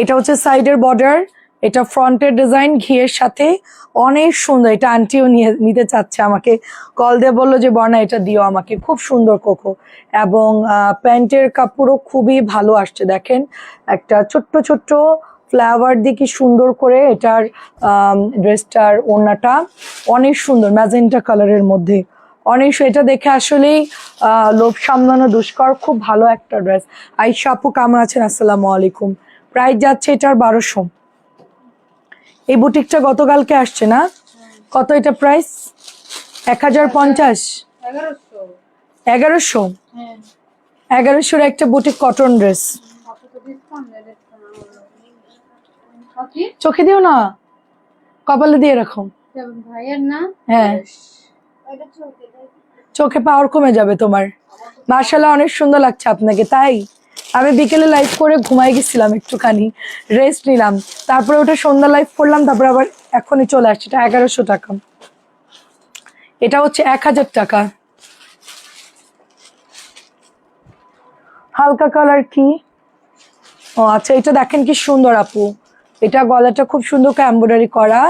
এটা হচ্ছে সাইডের বর্ডার এটা ফ্রন্টের ডিজাইন ঘিয়ের সাথে অনেক সুন্দর। এটা আন্টিও নিয়ে, নিতে চাচ্ছে আমাকে। কল দিয়ে বলল যে, বর্ণা, এটা দিও আমাকে। খুব সুন্দর কোকো এবং প্যান্টের কাপড়ও খুবই ভালো আসছে, দেখেন। একটা ছোট্ট ছোট্ট ফ্লাওয়ার দিয়ে কি সুন্দর করে এটার ড্রেসটার ওড়নাটা অনেক সুন্দর ম্যাজেন্টা কালারের মধ্যে। অনেক এটা দেখে আসলেই লোভ সামলানো দুষ্কর। খুব ভালো একটা ড্রেস আইসা আপু, কেমন আছেন? আসসালামু আলাইকুম। প্রাইস যাচ্ছে এটার বারোশো। এই বুটিকটা গতকালকে আসছে না? কত এটা প্রাইস? এক হাজার পঞ্চাশ। এগারোশো? এগারোশো এগারোশোর একটা বুটিক কটন ড্রেস। চোখে দিও না। কপালে দিয়ে রাখো। হ্যাঁ। চোখে পাওয়ার কমে যাবে তোমার। মার্শাল্লাহ অনেক সুন্দর লাগছে আপনাকে, তাই? আমি বিকেলে লাইভ করে ঘুমাই গেছিলাম একটুখানি রেস্ট নিলাম। তারপরে ওটা সন্ধ্যা লাইভ করলাম, তারপরে আবার এখনই চলে আসছে, এটা এগারোশো টাকা। এটা হচ্ছে এক হাজার টাকা। হালকা কালার কি? ও আচ্ছা এটা দেখেন কি সুন্দর আপু। এটা গলাটা খুব সুন্দর করে এম্ব্রয়ডারি করা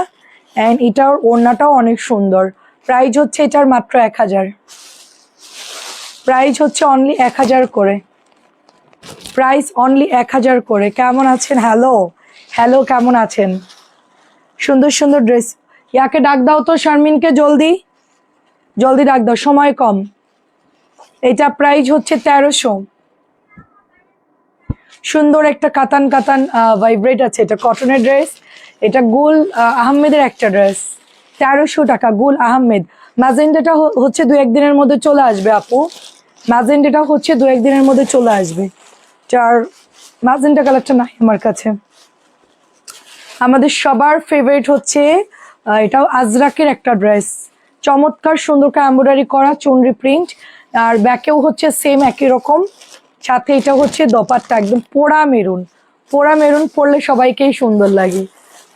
অ্যান্ড এটার ওড়নাটাও অনেক সুন্দর। প্রাইস হচ্ছে এটার মাত্র এক হাজার। প্রাইস হচ্ছে অনলি এক হাজার করে। প্রাইস অনলি এক হাজার করে। কেমন আছেন? হ্যালো হ্যালো কেমন আছেন? সুন্দর সুন্দর ড্রেস ইয়াকে ডাক দাও তো শারমিনকে জলদি। জলদি ডাক দাও সময় কম। এটা প্রাইস হচ্ছে তেরোশো। সুন্দর একটা কাতান কাতান ভাইব্রেট আছে। এটা কটনের ড্রেস এটা গুল আহ, আহমেদের একটা ড্রেস তেরোশো টাকা গুল আহমেদ। ম্যাজেন্ডাটা হচ্ছে দু একদিনের মধ্যে চলে আসবে আপু। ম্যাজেন্ডাটা হচ্ছে দু একদিনের মধ্যে চলে আসবে। যার ম্যাজেন্ডা কালারটা নাই আমার কাছে। আমাদের সবার ফেভারিট হচ্ছে এটাও আজরাকের একটা ড্রেস চমৎকার সুন্দর এম্ব্রয়ডারি করা চুনরি প্রিন্ট আর ব্যাকেও হচ্ছে সেম একই রকম। সাথে এটা হচ্ছে দপারটা একদম পোড়া মেরুন। পোড়া মেরুন পরলে সবাইকেই সুন্দর লাগে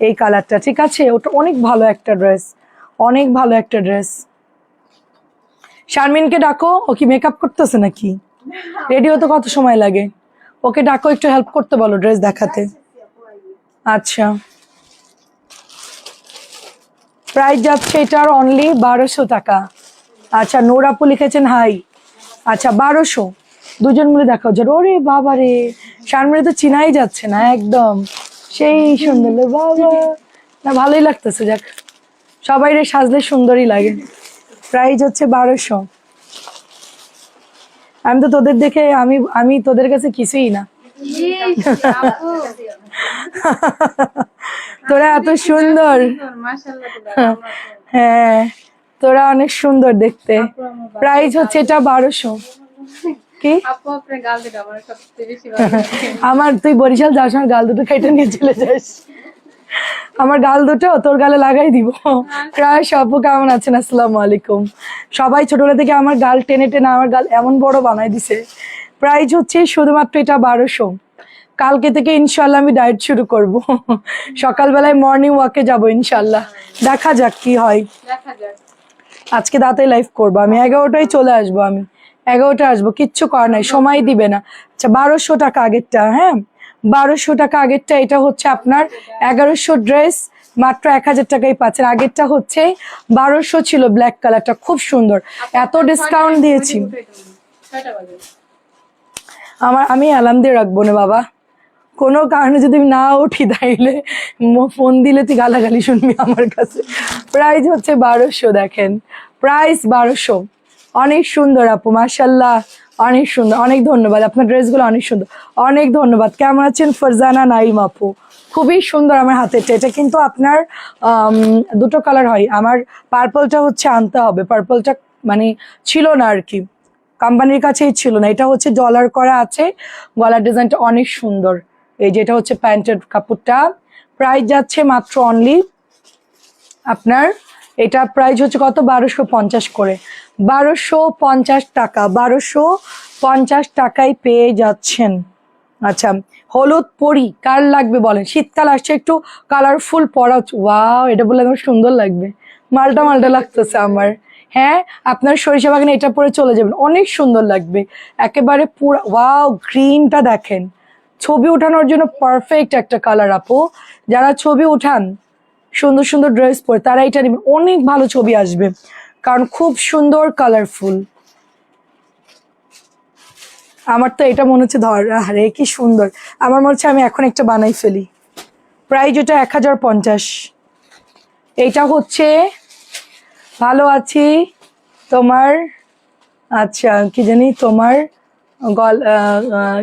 এই কালারটা ঠিক আছে? ওটা অনেক ভালো একটা ড্রেস অনেক ভালো একটা ড্রেস শারমিনকে ডাকো ও কি মেকআপ করতেছে নাকি? রেডি হতে কত সময় লাগে? ওকে ডাকো, একটু হেল্প করতে বলো ড্রেস দেখাতে। আচ্ছা। প্রাইস যাচ্ছে এটার অনলি বারোশো টাকা। আচ্ছা নোরাপু লিখেছেন হাই আচ্ছা বারোশো। দুজন মিলে দেখাও যে ওরে বাবা রে। শারমিনে তো চিনাই যাচ্ছে না, একদম। সেই সুন্দর বাবা। না, ভালোই লাগতেছে, যাক। সবাই রে সাজলে সুন্দরই লাগে। প্রাইস হচ্ছে বারোশো। আমি তো তোদের দেখে আমি আমি তোদের কাছে কিছুই না। তোরা এত সুন্দর। তো- হ্যাঁ তোরা অনেক সুন্দর দেখতে। প্রাইস হচ্ছে এটা বারোশো। কি? আমার তুই বরিশাল যাওয়ার সময় গাল দুটো কেটে নিয়ে চলে যাস। আমার গাল দুটো তোর গালে লাগাই দিব। প্রায় সব কেমন আছেন? আসসালামু আলাইকুম। সবাই ছোটবেলা থেকে আমার গাল টেনে টেনে আমার গাল এমন বড় বানাই দিছে। প্রাইস হচ্ছে শুধুমাত্র এটা বারোশো। কালকে থেকে ইনশাল্লাহ আমি ডায়েট শুরু করব। সকালবেলায় মর্নিং ওয়াকে যাব ইনশাল্লাহ দেখা যাক কি হয়। আজকে দাঁতে লাইভ করব আমি। এগারোটায় চলে আসব আমি। এগারোটা আসব কিচ্ছু করার নাই সময় দিবে না। আচ্ছা বারোশো টাকা আগেরটা হ্যাঁ? বারোশো টাকা আগেরটা এটা হচ্ছে আপনার এগারোশো ড্রেস মাত্র এক হাজার টাকাই পাচ্ছেন। আগেরটা হচ্ছে বারোশো ছিল ব্ল্যাক কালারটা খুব সুন্দর। এত ডিসকাউন্ট দিয়েছি। আমার আমি অ্যালার্ম দিয়ে রাখব না বাবা। কোনো কারণে যদি আমি না উঠি তাইলে ফোন দিলে তুই গালাগালি শুনবি আমার কাছে। প্রাইস হচ্ছে বারোশো দেখেন। প্রাইস বারোশো। অনেক সুন্দর আপু মার্শাল্লাহ অনেক সুন্দর, অনেক ধন্যবাদ। আপনার ড্রেসগুলো অনেক সুন্দর। অনেক ধন্যবাদ। কেমন আছেন ফারজানা, নাইম আপু? খুবই সুন্দর আমার হাতেরটা এটা কিন্তু আপনার দুটো কালার হয়। আমার পার্পলটা হচ্ছে আনতে হবে। পার্পলটা মানে ছিল না আর কি। কোম্পানির কাছেই ছিল না। এটা হচ্ছে ডলার করা আছে। গলার ডিজাইনটা অনেক সুন্দর। এই যে এটা হচ্ছে প্যান্টের কাপড়টা। প্রাইস যাচ্ছে মাত্র অনলি আপনার, এটা প্রাইস হচ্ছে কত? বারোশো পঞ্চাশ করে। বারোশো পঞ্চাশ টাকা, বারোশো পঞ্চাশ টাকায় পেয়ে যাচ্ছেন। আচ্ছা হলুদ পরি কার লাগবে বলেন? শীতকাল আসছে, একটু কালারফুল পরা ওয়াও এটা বলে আমার সুন্দর লাগবে। মালটা মালটা লাগতেছে আমার। হ্যাঁ আপনার সরিষা বাগানে এটা পরে চলে যাবেন, অনেক সুন্দর লাগবে। একেবারে পুরো ওয়াও গ্রিনটা দেখেন। ছবি ওঠানোর জন্য পারফেক্ট একটা কালার আপু। যারা ছবি উঠান, সুন্দর সুন্দর ড্রেস পরে, তারা এটা নেবেন। অনেক ভালো ছবি আসবে। কারণ খুব সুন্দর কালারফুল আমার তো এটা মনে হচ্ছে ধর আরে কি সুন্দর। আমার মনে হচ্ছে আমি এখন একটা বানাই ফেলি। প্রাইস ওটা এক হাজার পঞ্চাশ। এইটা হচ্ছে ভালো আছি তোমার আচ্ছা কি জানি তোমার গল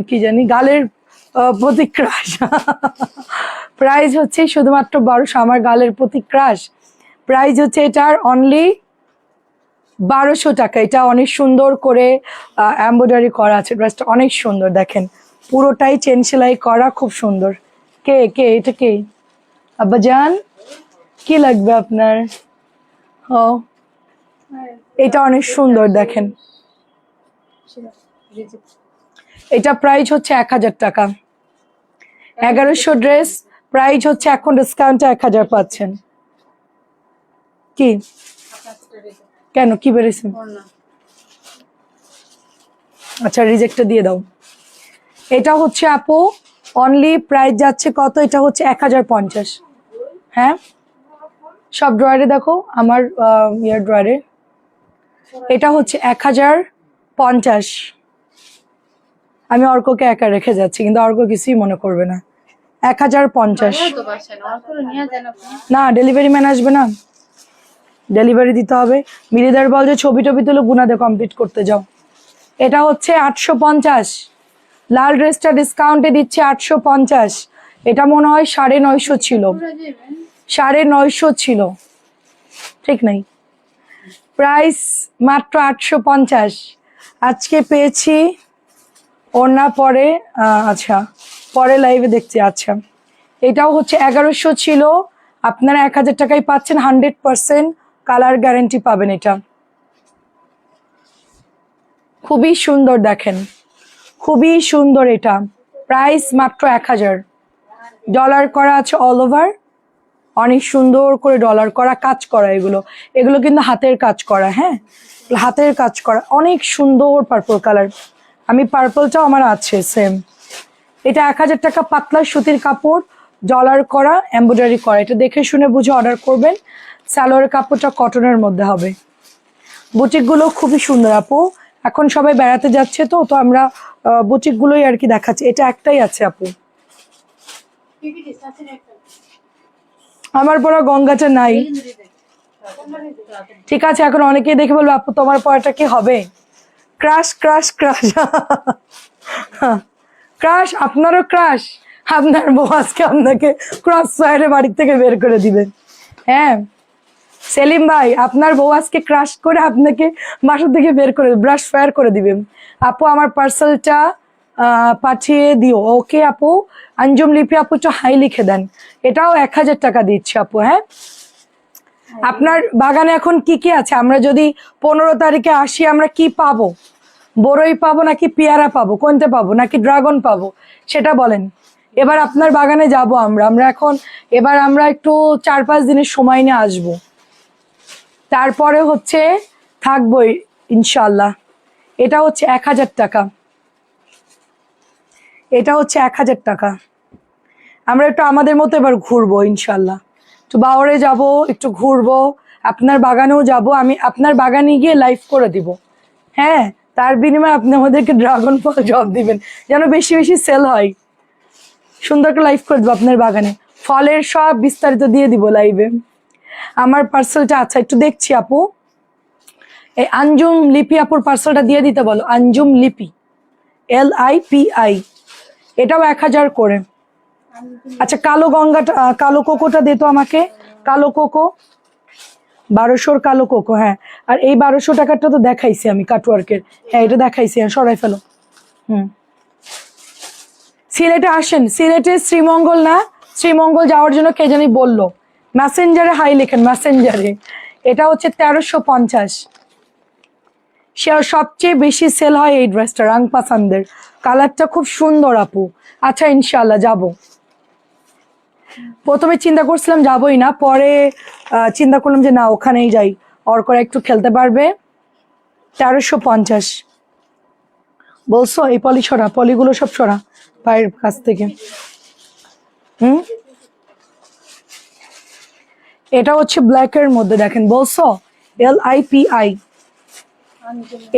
কি জানি গালের আহ, প্রাইজ হচ্ছে শুধুমাত্র বারোশো আমার গালের প্রতি প্রাইজ হচ্ছে এটার অনলি বারোশো টাকা। এটা অনেক সুন্দর করে এম্ব্রয়ডারি করা আছে। ড্রেসটা অনেক সুন্দর, দেখেন। পুরোটাই চেন সেলাই করা, খুব সুন্দর। কে কে, এটা কে? আব্বা যান কি লাগবে আপনার? ও, এটা অনেক সুন্দর, দেখেন। এটা প্রাইস হচ্ছে এক হাজার টাকা। এগারোশো ড্রেস প্রাইস হচ্ছে এখন ডিসকাউন্টে এক হাজার পাচ্ছেন। কি? কেন? কি বেড়েছে আচ্ছা রিজেক্টটা দিয়ে দাও। এটা হচ্ছে আপু অনলি প্রাইস যাচ্ছে কত? এটা হচ্ছে এক হাজার পঞ্চাশ। হ্যাঁ? সব ড্রয়ারে দেখো আমার ইয়ার ড্রয়ারে এটা হচ্ছে এক হাজার পঞ্চাশ। আমি অর্ককে একা রেখে যাচ্ছি কিন্তু অর্ক কিছুই মনে করবে না। এক হাজার পঞ্চাশ। না ডেলিভারি ম্যান আসবে না? ডেলিভারি দিতে হবে। মিলিদার বল যে ছবি টবি তুলে গুনাতে কমপ্লিট করতে যাও। এটা হচ্ছে আটশো পঞ্চাশ। লাল ড্রেসটা ডিসকাউন্টে দিচ্ছে আটশো পঞ্চাশ। এটা মনে হয় সাড়ে নয়শো ছিল। সাড়ে নয়শো ছিল। ঠিক নাই। প্রাইস মাত্র আটশো পঞ্চাশ। আজকে পেয়েছি ওনা পরে আচ্ছা পরে লাইভে দেখছি আচ্ছা। এটাও হচ্ছে এগারোশো ছিল। আপনারা এক হাজার টাকায় পাচ্ছেন হান্ড্রেড পার্সেন্ট কালার গ্যারেন্টি পাবেন এটা। খুবই সুন্দর দেখেন। খুবই সুন্দর এটা। প্রাইস মাত্র এক হাজার। ডলার করা আছে অল ওভার অনেক সুন্দর করে ডলার করা কাজ করা এগুলো। এগুলো কিন্তু হাতের কাজ করা হ্যাঁ? হাতের কাজ করা। অনেক সুন্দর পার্পল কালার আমি পার্পলটাও আমার আছে সেম এটা এক হাজার টাকা পাতলা সুতির কাপড় ডলার করা এমব্রয়ডারি করা। এটা দেখে শুনে বুঝে অর্ডার করবেন। স্যালোয়ার কাপড়টা কটনের মধ্যে হবে। বুটিকগুলো খুবই সুন্দর আপু। এখন সবাই বেড়াতে যাচ্ছে তো তো আমরা বুটিকগুলোই আর কি দেখাচ্ছি। এটা একটাই আছে আপু। আমার পড়া গঙ্গাটা নাই। ঠিক আছে, এখন অনেকেই দেখে বলব, আপু, তোমার পড়াটা কি হবে? ক্রাশ ক্রাশ ক্রাশ ক্রাশ আপনারও ক্রাশ আপনার বউ আজকে আপনাকে ক্রস ফায়ারে বাড়ির থেকে বের করে দিবেন হ্যাঁ। সেলিম ভাই, আপনার বউ আজকে ক্রাশ করে আপনাকে বাসা থেকে বের করে ব্রাশ ফায়ার করে দিবেন আপু, আমার পার্সেলটা পাঠিয়ে দিও। ওকে আপু? আঞ্জুম লিপি, আপু, একটু হাই লিখে দেন। এটাও এক হাজার টাকা দিচ্ছি আপু হ্যাঁ? আপনার বাগানে এখন কি কি আছে? আমরা যদি পনেরো তারিখে আসি, আমরা কি পাবো? বড়ই পাবো নাকি পেয়ারা পাবো? কোনটা পাবো? নাকি ড্রাগন পাবো? সেটা বলেন। এবার আপনার বাগানে যাব আমরা। আমরা এখন, এবার আমরা একটু চার পাঁচ দিনের সময় নিয়ে আসব। তারপরে হচ্ছে থাকবোই ইনশাল্লাহ এটা হচ্ছে এক হাজার টাকা। এটা হচ্ছে এক হাজার টাকা। আমরা একটু আমাদের মতো এবার ঘুরবো ইনশাল্লাহ একটু বাওরে যাব, একটু ঘুরবো, আপনার বাগানেও যাব, আমি আপনার বাগানে গিয়ে লাইভ করে দিব। হ্যাঁ তার বিনিময়ে আপনি আমাদেরকে ড্রাগন ফল জব দিবেন। যেন বেশি বেশি সেল হয়। সুন্দর করে লাইভ করে দেবো আপনার বাগানে। ফলের সব বিস্তারিত দিয়ে দিব লাইভে আমার পার্সেলটা আচ্ছা একটু দেখছি আপু। এই আঞ্জুম লিপি আপুর পার্সেলটা দিয়ে দিতে বলো। Anjum Lipi. L I P I এটাও এক হাজার করে। আচ্ছা কালো গঙ্গাটা কালো কোকোটা দে তো আমাকে। কালো কোকো। বারোশোর কালো কোকো হ্যাঁ। আর এই বারোশো টাকারটা তো দেখাইছি আমি কাটওয়ার্কের হ্যাঁ এটা দেখাইছি হ্যাঁ সরাই ফেলো। হুম। সিলেটে আসেন। সিলেটে শ্রীমঙ্গল না? শ্রীমঙ্গল যাওয়ার জন্য কে জানি বলল। মেসেঞ্জারে হাই লেখেন মেসেঞ্জারে এটা হচ্ছে তেরোশো পঞ্চাশ। সে সবচেয়ে বেশি সেল হয় এই ড্রেসটা রাং পাসানদের কালারটা খুব সুন্দর, আপু। আচ্ছা ইনশাল্লাহ যাব। প্রথমে চিন্তা করছিলাম যাবই না, পরে চিন্তা করলাম যে না, ওখানেই যাই। অর্করা একটু খেলতে পারবে। তেরোশো পঞ্চাশ। বলছো, এই পলি সরা পলিগুলো সব সরা পায়ের কাছ থেকে। হুম? এটা হচ্ছে ব্ল্যাক এর মধ্যে, দেখেন, বলছো? এল আই পি আই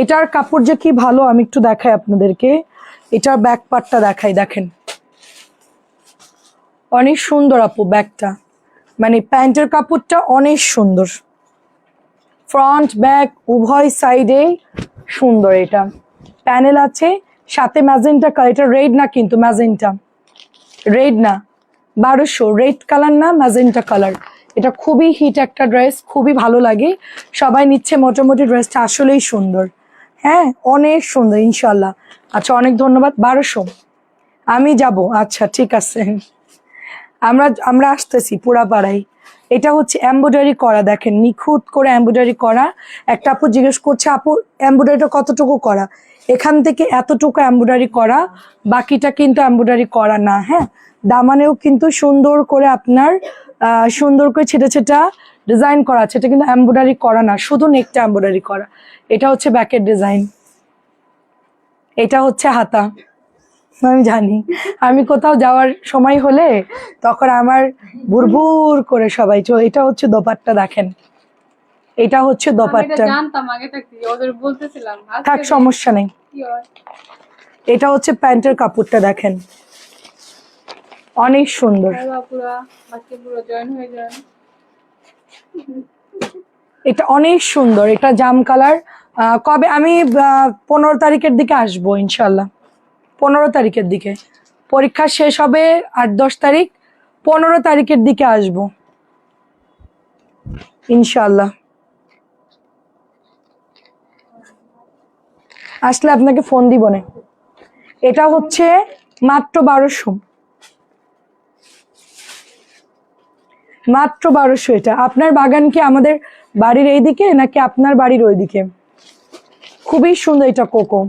এটার কাপড় যে কি ভালো, আমি একটু দেখাই আপনাদেরকে। এটার ব্যাক পার্টটা দেখাই, দেখেন। অনেক সুন্দর আপু ব্যাগটা মানে প্যান্টের কাপড়টা অনেক সুন্দর। ফ্রন্ট ব্যাক উভয় সাইডে সুন্দর এটা। প্যানেল আছে, সাথে ম্যাজেন্টা কালার এটা রেড না কিন্তু ম্যাজেন্টা রেড না। বারোশো রেড কালার না ম্যাজেন্টা কালার এটা খুবই হিট একটা ড্রেস খুবই ভালো লাগে। সবাই নিচ্ছে, মোটামুটি ড্রেসটা আসলেই সুন্দর। হ্যাঁ অনেক সুন্দর ইনশাল্লাহ আচ্ছা অনেক ধন্যবাদ। বারোশো। আমি যাব। আচ্ছা ঠিক আছে। আমরা আমরা আসতেছি পুরা পাড়ায় এটা হচ্ছে এমব্রয়ডারি করা, দেখেন, নিখুঁত করে এমব্রয়ডারি করা। একটা আপু জিজ্ঞেস করছে, আপু এমব্রয়ডারিটা কতটুকু করা? এখান থেকে এতটুকু এমব্রয়ডারি করা, বাকিটা কিন্তু এমব্রয়ডারি করা না হ্যাঁ? দামানেও কিন্তু সুন্দর করে আপনার সুন্দর করে ছেটা ছেটা ডিজাইন করা আছে। এটা কিন্তু এমব্রয়ডারি করা না শুধু নেকটা এমব্রয়ডারি করা। এটা হচ্ছে ব্যাকের ডিজাইন এটা হচ্ছে হাতা। আমি জানি। আমি কোথাও যাওয়ার সময় হলে তখন আমার বুরবুর করে সবাই চো এটা হচ্ছে দোপাট্টা দেখেন। এটা হচ্ছে দোপাট্টা। থাক সমস্যা নেই। এটা হচ্ছে প্যান্টের কাপড়টা দেখেন। অনেক সুন্দর। হয়ে এটা অনেক সুন্দর এটা জাম কালার। কবে আমি পনেরো তারিখের দিকে আসব ইনশাল্লাহ পনেরো তারিখের দিকে। পরীক্ষা শেষ হবে আট দশ তারিখ। পনেরো তারিখের দিকে আসব। ইনশাল্লাহ আসলে আপনাকে ফোন দিব না। এটা হচ্ছে মাত্র বারোশো। মাত্র বারোশো এটা। আপনার বাগান কি আমাদের বাড়ির এইদিকে, নাকি আপনার বাড়ির ওইদিকে? খুবই সুন্দর এটা কোকো।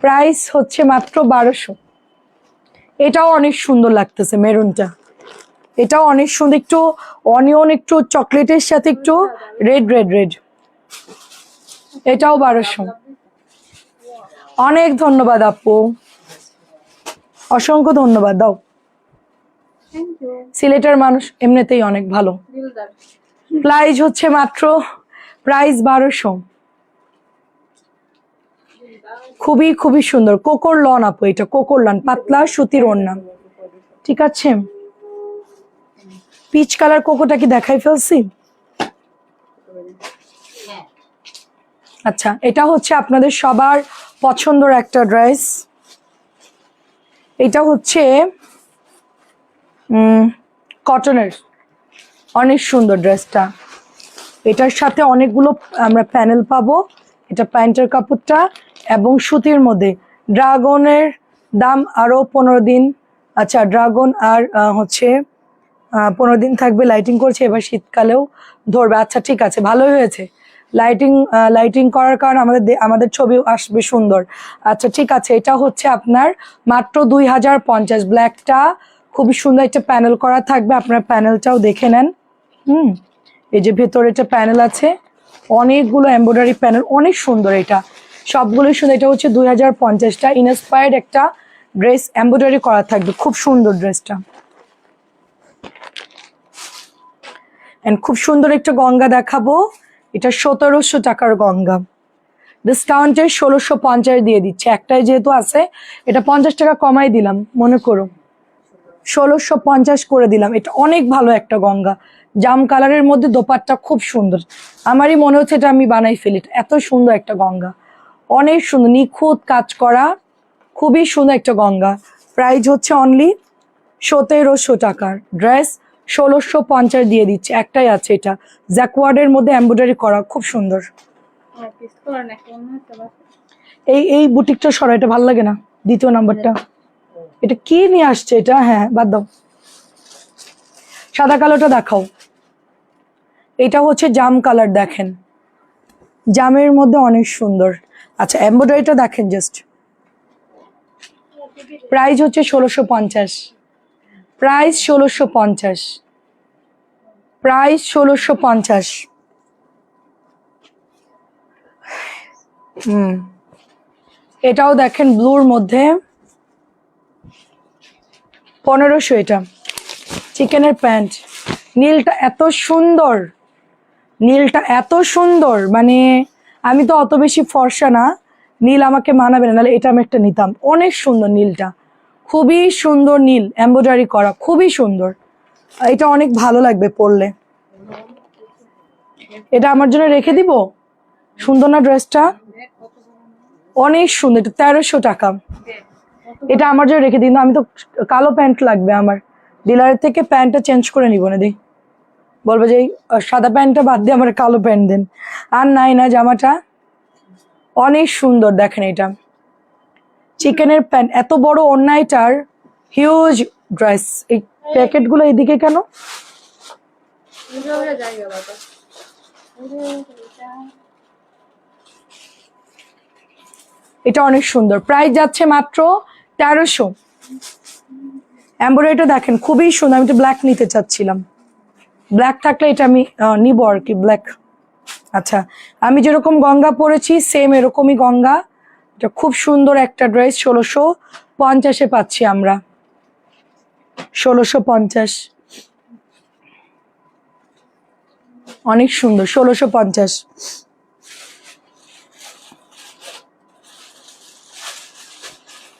প্রাইস হচ্ছে মাত্র বারোশো। এটাও অনেক সুন্দর লাগতেছে মেরুনটা। এটাও অনেক সুন্দর, একটু অনিয়ন, একটু চকলেটের সাথে একটু রেড রেড রেড। এটাও বারোশো। অনেক ধন্যবাদ আপু। অসংখ্য ধন্যবাদ, দাও। সিলেটের মানুষ এমনিতেই অনেক ভালো। প্রাইস হচ্ছে মাত্র প্রাইস বারোশো। খুবই খুবই সুন্দর। কোকর লন আপু এটা কোকর লন পাতলা সুতির ওড়না। ঠিক আছে? পিচ কালার কোকোটা কি দেখাই ফেলছি? আচ্ছা এটা হচ্ছে আপনাদের সবার পছন্দের একটা ড্রেস। এটা হচ্ছে কটনের অনেক সুন্দর ড্রেসটা এটার সাথে অনেকগুলো আমরা প্যানেল পাবো। এটা প্যান্টের কাপড়টা এবং সুতির মধ্যে। ড্রাগনের দাম আরও পনেরো দিন। আচ্ছা ড্রাগন আর হচ্ছে পনেরো দিন থাকবে লাইটিং করছে। এবার শীতকালেও ধরবে। আচ্ছা ঠিক আছে, ভালোই হয়েছে। লাইটিং লাইটিং করার কারণে আমাদের আমাদের ছবি আসবে সুন্দর। আচ্ছা ঠিক আছে, এটা হচ্ছে আপনার মাত্র দুই হাজার পঞ্চাশ। ব্ল্যাকটা খুবই সুন্দর একটা প্যানেল করা থাকবে, আপনার প্যানেলটাও দেখে নেন। হুম, এই যে ভেতরে একটা প্যানেল আছে, অনেকগুলো এমব্রয়ডারি প্যানেল অনেক সুন্দর এটা। সবগুলোই সুন্দর, এটা হচ্ছে দুই হাজার পঞ্চাশটা ইনস্পায়ার্ড একটা ড্রেস এমব্রয়ডারি করা থাকবে, খুব সুন্দর ড্রেসটা এন্ড খুব সুন্দর একটা গঙ্গা দেখাবো, এটা সতেরোশো টাকার গঙ্গা। ডিসকাউন্টে ষোলোশো পঞ্চাশ দিয়ে দিচ্ছে, একটাই যেহেতু আছে, এটা পঞ্চাশ টাকা কমাই দিলাম, মনে করো। ষোলোশো পঞ্চাশ করে দিলাম। এটা অনেক ভালো একটা গঙ্গা। জাম কালারের মধ্যে দোপাট্টা খুব সুন্দর। আমারই মনে হচ্ছে এটা আমি বানাই ফেলি। এত সুন্দর একটা গঙ্গা। অনেক সুন্দর। নিখুঁত কাজ করা খুবই সুন্দর একটা গঙ্গা। প্রাইস হচ্ছে অনলি সতেরোশো টাকার। ড্রেস ষোলোশো পঞ্চাশ দিয়ে দিচ্ছে। একটাই আছে এটা। জ্যাকওয়ার্ডের মধ্যে এমব্রয়ডারি করা খুব সুন্দর। এই এই বুটিকটা সরা এটা ভালো লাগে না? দ্বিতীয় নাম্বারটা এটা কি নিয়ে আসছে এটা? হ্যাঁ বাদ দাও। সাদা কালোটা দেখাও। এটা হচ্ছে জাম কালার, দেখেন। জামের মধ্যে অনেক সুন্দর। আচ্ছা এমব্রয়ডারিটা দেখেন জাস্ট প্রাইস হচ্ছে ষোলোশো পঞ্চাশ। প্রাইস ষোলোশো পঞ্চাশ। প্রাইস ষোলোশো পঞ্চাশ। হুম। এটাও দেখেন ব্লুর মধ্যে। পনেরোশো এটা। চিকেনের প্যান্ট নীলটা এত সুন্দর। নীলটা এত সুন্দর। মানে আমি তো অত বেশি ফর্সা না। নীল আমাকে মানাবে না, নাহলে এটা আমি একটা নিতাম। অনেক সুন্দর নীলটা। খুবই সুন্দর নীল এমব্রয়ডারি করা। খুবই সুন্দর। এটা অনেক ভালো লাগবে পরলে। এটা আমার জন্য রেখে দিব? সুন্দর না ড্রেসটা অনেক সুন্দর, এটা তেরোশো টাকা। এটা আমার জন্য রেখে দিন। আমি তো কালো প্যান্ট লাগবে আমার। ডিলারের থেকে প্যান্টটা চেঞ্জ করে নিব না দি বলব যে সাদা প্যান্টটা বাদ দিয়ে আমার কালো প্যান্ট দেন। আর নাই না, জামাটা অনেক সুন্দর, দেখেন এটা। চিকেনের প্যান্ট, এত বড় অন্যায়টার হিউজ ড্রেস এই প্যাকেটগুলো এদিকে কেন? এটা অনেক সুন্দর। প্রাইস যাচ্ছে মাত্র তেরোশো। এম্বয়ডারিটা দেখেন, খুবই সুন্দর, আমি তো ব্ল্যাক নিতে চাচ্ছিলাম। ব্ল্যাক থাকলে এটা আমি নিবো আর কি ব্ল্যাক আচ্ছা আমি যেরকম গঙ্গা পরেছি সেম এরকমই গঙ্গা। এটা খুব সুন্দর একটা ড্রেস ষোলোশো পঞ্চাশে পাচ্ছি আমরা। ষোলোশো পঞ্চাশ। অনেক সুন্দর, ষোলোশো পঞ্চাশ।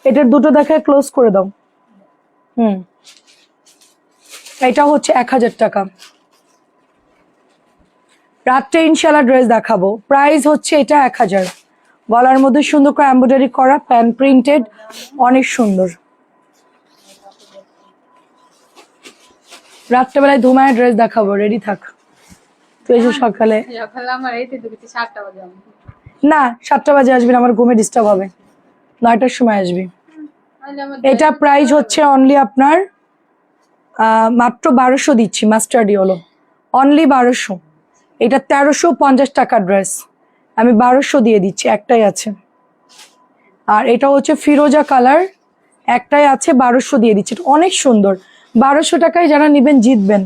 এটার দুটো দেখায় ক্লোজ করে দাও। হুম। এটা হচ্ছে এক হাজার টাকা। রাত্রে ইনশাল্লাহ ড্রেস দেখাবো। প্রাইস হচ্ছে এটা এক হাজার। গলার মধ্যে সুন্দর করে এম্ব্রয়ডারি করা প্যান প্রিন্টেড অনেক সুন্দর। রাত্রেবেলায় ধুমায় ড্রেস দেখাবো রেডি থাক। তুই এসে সকালে না সাতটা বাজে আসবি আমার ঘুমে ডিস্টার্ব হবে। নয়টার সময় আসবি। এটা প্রাইস হচ্ছে অনলি আপনার মাত্র বারোশো দিচ্ছি মাস্টার্ড হলো অনলি বারোশো। এটা তেরোশো পঞ্চাশ টাকা ড্রেস আমি বারোশো দিয়ে দিচ্ছি একটাই আছে। আর এটা হচ্ছে ফিরোজা কালার একটাই আছে বারোশো দিয়ে দিচ্ছি। অনেক সুন্দর। বারোশো টাকায় যারা নেবেন জিতবেন।